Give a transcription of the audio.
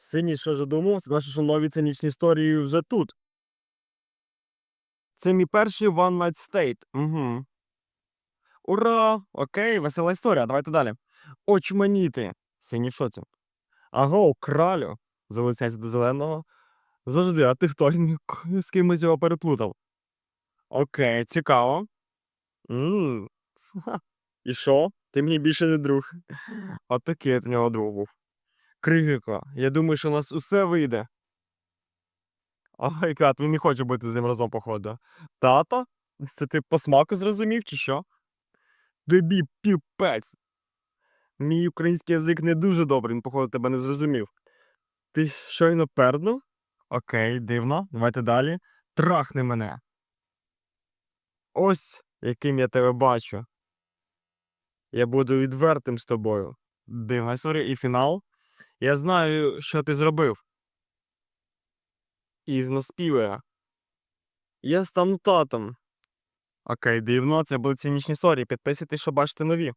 Синій що ж думав, це наші що нові цинічні історії вже тут. Це мій перший one night state. Угу. Ура! Окей, весела історія. Давайте далі. Очманіти. Синій в шоці. Аго, кралю. Залицяється до зеленого. Завжди, а ти хто? З кимось його переплутав. Окей, цікаво. м ха. І що? Ти мені більше не друг. Отакий от в нього друг був. Кригико, я думаю, що у нас усе вийде. Ой, кат, він не хоче бути з ним разом, походу. Тато? Це ти по смаку зрозумів, чи що? Тобі піпець. Мій український язик не дуже добрий, він, походу, тебе не зрозумів. Ти щойно перднув? Окей, дивно. Давайте далі. Трахни мене. Ось яким я тебе бачу. Я буду відвертим з тобою. Дивна історія і фінал. Я знаю, що ти зробив. Ізно співає. Я стану татом. Окей, дивно, це були цінічні сорі. Підписуйтесь, щоб бачити нові.